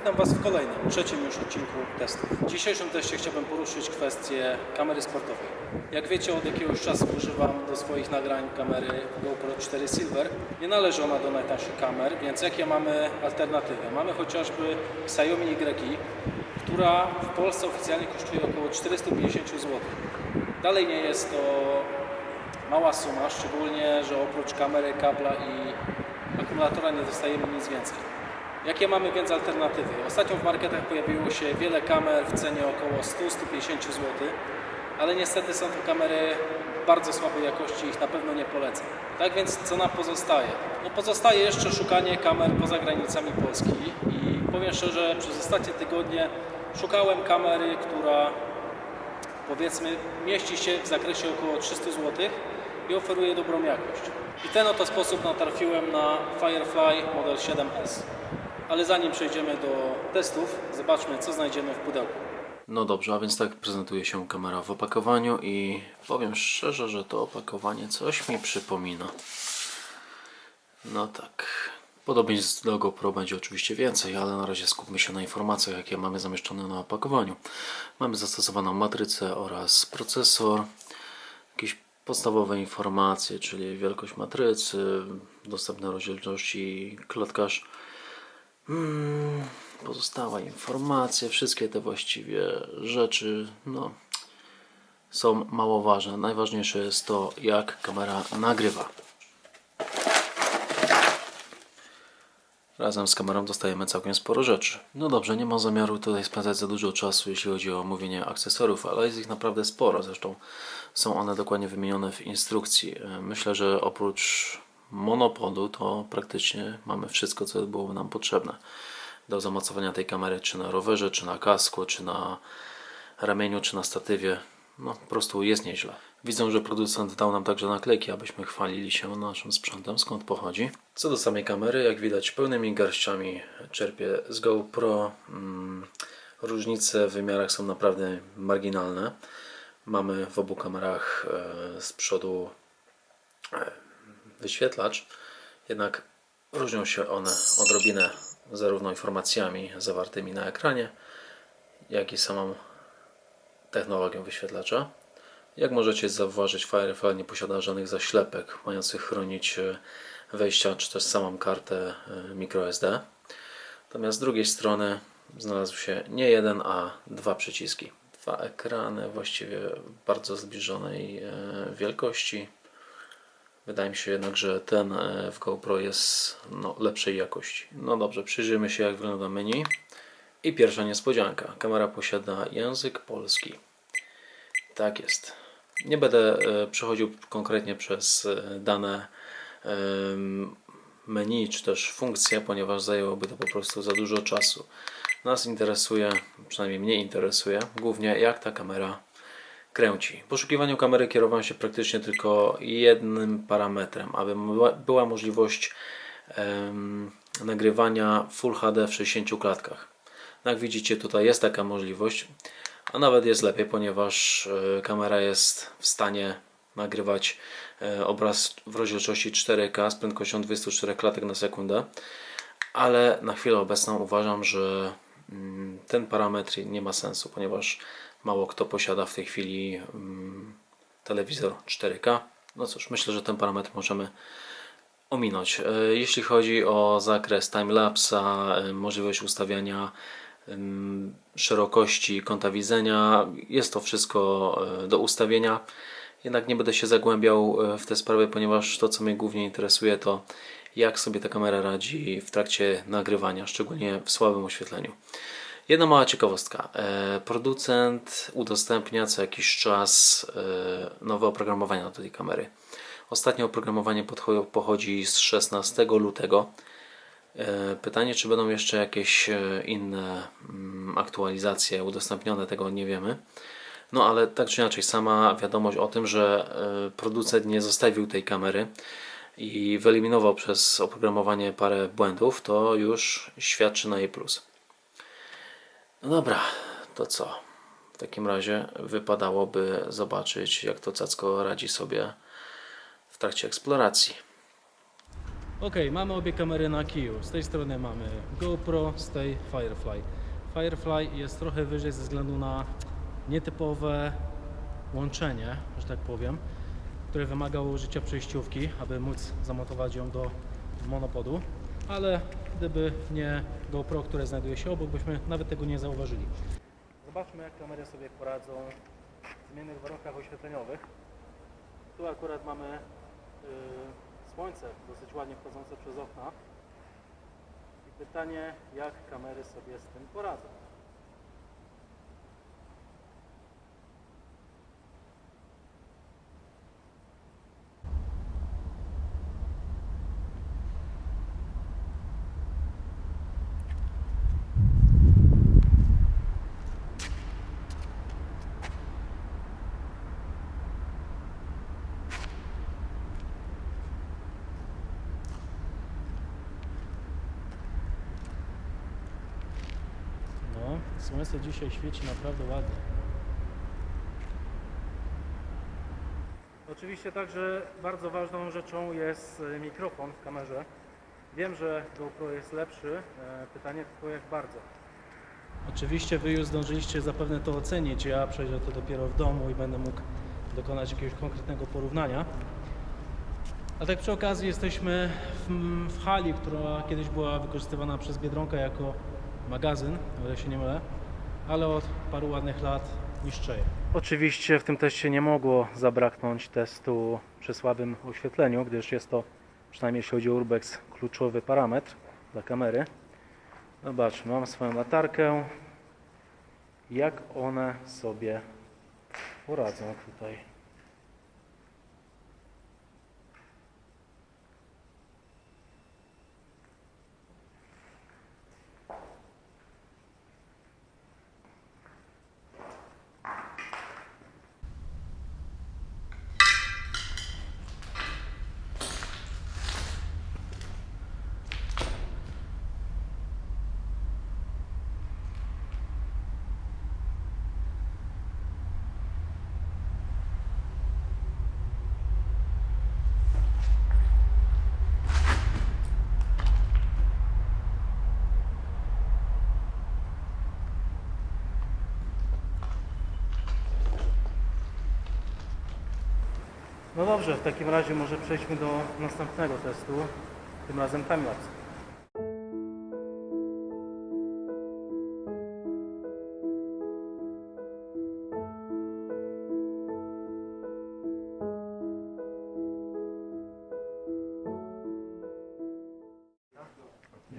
Witam Was w kolejnym, trzecim już odcinku testu. W dzisiejszym teście chciałbym poruszyć kwestię kamery sportowej. Jak wiecie, od jakiegoś czasu używam do swoich nagrań kamery GoPro 4 Silver. Nie należy ona do najtańszych kamer, więc jakie mamy alternatywy? Mamy chociażby Xiaomi YI, która w Polsce oficjalnie kosztuje około 450 zł. Dalej nie jest to mała suma, szczególnie, że oprócz kamery, kabla i akumulatora nie dostajemy nic więcej. Jakie mamy więc alternatywy? Ostatnio w marketach pojawiło się wiele kamer w cenie około 100-150 zł, ale niestety są to kamery bardzo słabej jakości, ich na pewno nie polecam. Tak więc co nam pozostaje? No pozostaje jeszcze szukanie kamer poza granicami Polski i powiem szczerze, przez ostatnie tygodnie szukałem kamery, która powiedzmy mieści się w zakresie około 300 zł i oferuje dobrą jakość. I ten oto sposób natrafiłem na Firefly Model 7S. Ale zanim przejdziemy do testów, zobaczmy co znajdziemy w pudełku. No dobrze, a więc tak prezentuje się kamera w opakowaniu i powiem szczerze, że to opakowanie coś mi przypomina. No tak. Podobieństw do GoPro będzie oczywiście więcej, ale na razie skupmy się na informacjach, jakie mamy zamieszczone na opakowaniu. Mamy zastosowaną matrycę oraz procesor, jakieś podstawowe informacje, czyli wielkość matrycy, dostępne rozdzielczości, klatkarz. Mm, pozostałe informacje, wszystkie te właściwie rzeczy, no, są mało ważne. Najważniejsze jest to, jak kamera nagrywa. Razem z kamerą dostajemy całkiem sporo rzeczy. No dobrze, nie mam zamiaru tutaj spędzać za dużo czasu, jeśli chodzi o omówienie akcesorów, ale jest ich naprawdę sporo. Zresztą są one dokładnie wymienione w instrukcji. Myślę, że oprócz monopodu to praktycznie mamy wszystko, co byłoby nam potrzebne do zamocowania tej kamery, czy na rowerze, czy na kasku, czy na ramieniu, czy na statywie. No, po prostu jest nieźle. Widzę, że producent dał nam także naklejki, abyśmy chwalili się naszym sprzętem, skąd pochodzi. Co do samej kamery, jak widać, pełnymi garściami czerpię z GoPro. Mm, Różnice w wymiarach są naprawdę marginalne. Mamy w obu kamerach e, z przodu e, wyświetlacz, jednak różnią się one odrobinę zarówno informacjami zawartymi na ekranie, jak i samą technologią wyświetlacza. Jak możecie zauważyć, Firefly nie posiada żadnych zaślepek mających chronić e, wejścia czy też samą kartę e, microSD. Natomiast z drugiej strony znalazł się nie jeden, a dwa przyciski. Dwa ekrany właściwie bardzo zbliżonej e, wielkości. Wydaje mi się jednak, że ten e, w GoPro jest no, lepszej jakości. No dobrze, przyjrzyjmy się jak wygląda menu. I pierwsza niespodzianka. Kamera posiada język polski. Tak jest. Nie będę e, przechodził konkretnie przez e, dane menu czy też funkcje, ponieważ zajęłoby to po prostu za dużo czasu. Nas interesuje, przynajmniej mnie interesuje, głównie jak ta kamera kręci. W poszukiwaniu kamery kierowałem się praktycznie tylko jednym parametrem, aby była, możliwość em, nagrywania Full HD w 60 klatkach. Jak widzicie, tutaj jest taka możliwość, a nawet jest lepiej, ponieważ e, kamera jest w stanie nagrywać e, obraz w rozdzielczości 4K z prędkością 24 klatek na sekundę, ale na chwilę obecną uważam, że mm, ten parametr nie ma sensu, ponieważ mało kto posiada w tej chwili mm, telewizor 4K. No cóż, myślę, że ten parametr możemy ominąć. E, Jeśli chodzi o zakres timelapsa, e, możliwość ustawiania em, szerokości kąta widzenia, jest to wszystko e, do ustawienia. Jednak nie będę się zagłębiał w te sprawy, ponieważ to, co mnie głównie interesuje, to jak sobie ta kamera radzi w trakcie nagrywania, szczególnie w słabym oświetleniu. Jedna mała ciekawostka. E, Producent udostępnia co jakiś czas e, nowe oprogramowanie do tej kamery. Ostatnie oprogramowanie pochodzi z 16 lutego. E, Pytanie, czy będą jeszcze jakieś inne mm, aktualizacje udostępnione, tego nie wiemy. No ale tak czy inaczej, sama wiadomość o tym, że producent nie zostawił tej kamery i wyeliminował przez oprogramowanie parę błędów, to już świadczy na jej plus. No dobra, to co? W takim razie wypadałoby zobaczyć, jak to cacko radzi sobie w trakcie eksploracji. Ok, mamy obie kamery na kiju. Z tej strony mamy GoPro, z tej Firefly. Firefly jest trochę wyżej ze względu na nietypowe łączenie, że tak powiem, które wymagało użycia przejściówki, aby móc zamontować ją do monopodu, ale gdyby nie GoPro, które znajduje się obok, byśmy nawet tego nie zauważyli. Zobaczmy jak kamery sobie poradzą w zmiennych warunkach oświetleniowych. Tu akurat mamy y, słońce dosyć ładnie wchodzące przez okna. I pytanie, jak kamery sobie z tym poradzą. No, słońce dzisiaj świeci naprawdę ładnie. Oczywiście także bardzo ważną rzeczą jest e, mikrofon w kamerze. Wiem, że GoPro jest lepszy, e, pytanie tylko jak bardzo. Oczywiście Wy już zdążyliście zapewne to ocenić, ja przejrzę to dopiero w domu i będę mógł dokonać jakiegoś konkretnego porównania. A tak przy okazji jesteśmy w, w hali, która kiedyś była wykorzystywana przez Biedronkę jako magazyn, o ile się nie mylę, ale od paru ładnych lat niszczeje. Oczywiście w tym teście nie mogło zabraknąć testu przy słabym oświetleniu, gdyż jest to, przynajmniej jeśli chodzi o urbex, kluczowy parametr dla kamery. Zobaczmy, mam swoją latarkę. Jak one sobie poradzą tutaj. No dobrze, w takim razie może przejdźmy do następnego testu, tym razem timelapse.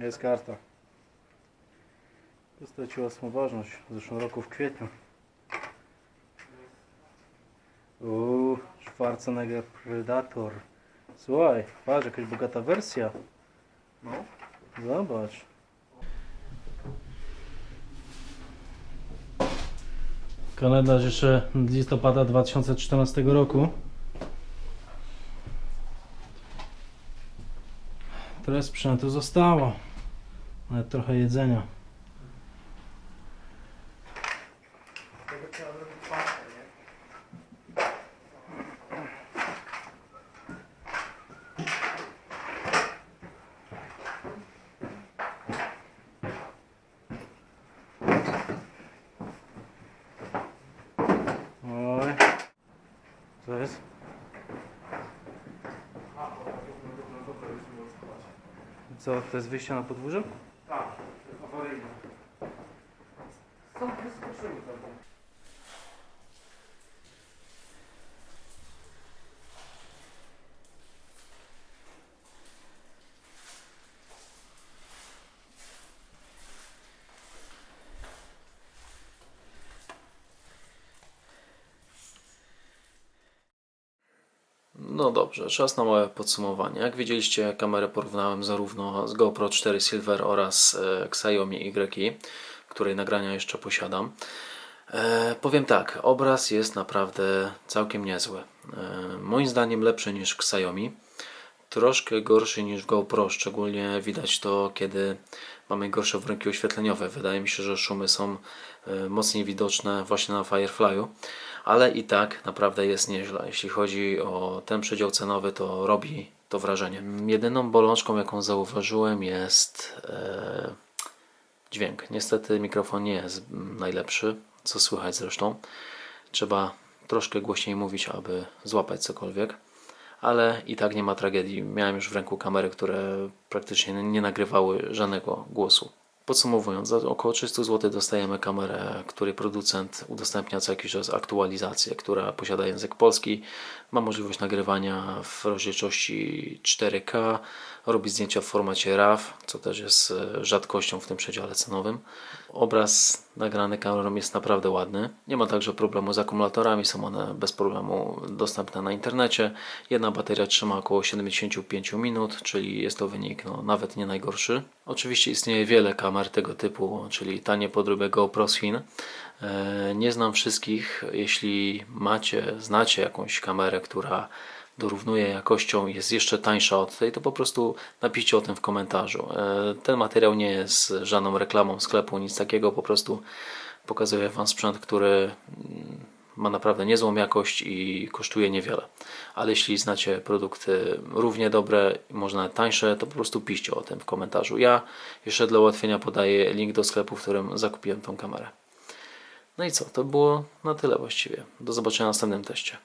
Jest karta. Straciła swoją ważność w zeszłym roku w kwietniu. Schwarzenegger Predator. Słuchaj, patrz, jakaś bogata wersja. No. Zobacz. Kalendarz jeszcze listopada 2014 roku. Tyle sprzętu zostało. Nawet trochę jedzenia. Tego trzeba zrobić paczkę, nie? Oj. Co jest? A, dobra, dobra, dobra, dobra, już nie było schować. Co, to jest wyjście na podwórze? Tak, to jest awaryjne. Stąd wyskoczyły pewnie. No dobrze, czas na małe podsumowanie. Jak widzieliście, kamerę porównałem zarówno z GoPro 4 Silver oraz e, Xiaomi YI, której nagrania jeszcze posiadam. E, powiem tak, obraz jest naprawdę całkiem niezły. E, moim zdaniem lepszy niż Xiaomi. Troszkę gorszy niż w GoPro, szczególnie widać to, kiedy mamy gorsze warunki oświetleniowe. Wydaje mi się, że szumy są e, mocniej widoczne właśnie na Firefly'u, ale i tak naprawdę jest nieźle. Jeśli chodzi o ten przedział cenowy, to robi to wrażenie. Jedyną bolączką, jaką zauważyłem, jest e, dźwięk. Niestety mikrofon nie jest najlepszy, co słychać zresztą. Trzeba troszkę głośniej mówić, aby złapać cokolwiek. Ale i tak nie ma tragedii. Miałem już w ręku kamery, które praktycznie nie nagrywały żadnego głosu. Podsumowując, za około 300 zł dostajemy kamerę, której producent udostępnia co jakiś czas aktualizację, która posiada język polski, ma możliwość nagrywania w rozdzielczości 4K, robi zdjęcia w formacie RAW, co też jest e, rzadkością w tym przedziale cenowym. Obraz nagrany kamerą jest naprawdę ładny. Nie ma także problemu z akumulatorami, są one bez problemu dostępne na internecie. Jedna bateria trzyma około 75 minut, czyli jest to wynik no, nawet nie najgorszy. Oczywiście istnieje wiele kamer tego typu, czyli tanie podróby GoPro z Chin. E, Nie znam wszystkich. Jeśli macie, znacie jakąś kamerę, która dorównuje jakością jest jeszcze tańsza od tej, to po prostu napiszcie o tym w komentarzu. E, Ten materiał nie jest żadną reklamą sklepu, nic takiego, po prostu pokazuję Wam sprzęt, który mm, ma naprawdę niezłą jakość i kosztuje niewiele. Ale jeśli znacie produkty równie dobre, może nawet tańsze, to po prostu piszcie o tym w komentarzu. Ja jeszcze dla ułatwienia podaję link do sklepu, w którym zakupiłem tą kamerę. No i co, to było na tyle właściwie. Do zobaczenia w następnym teście.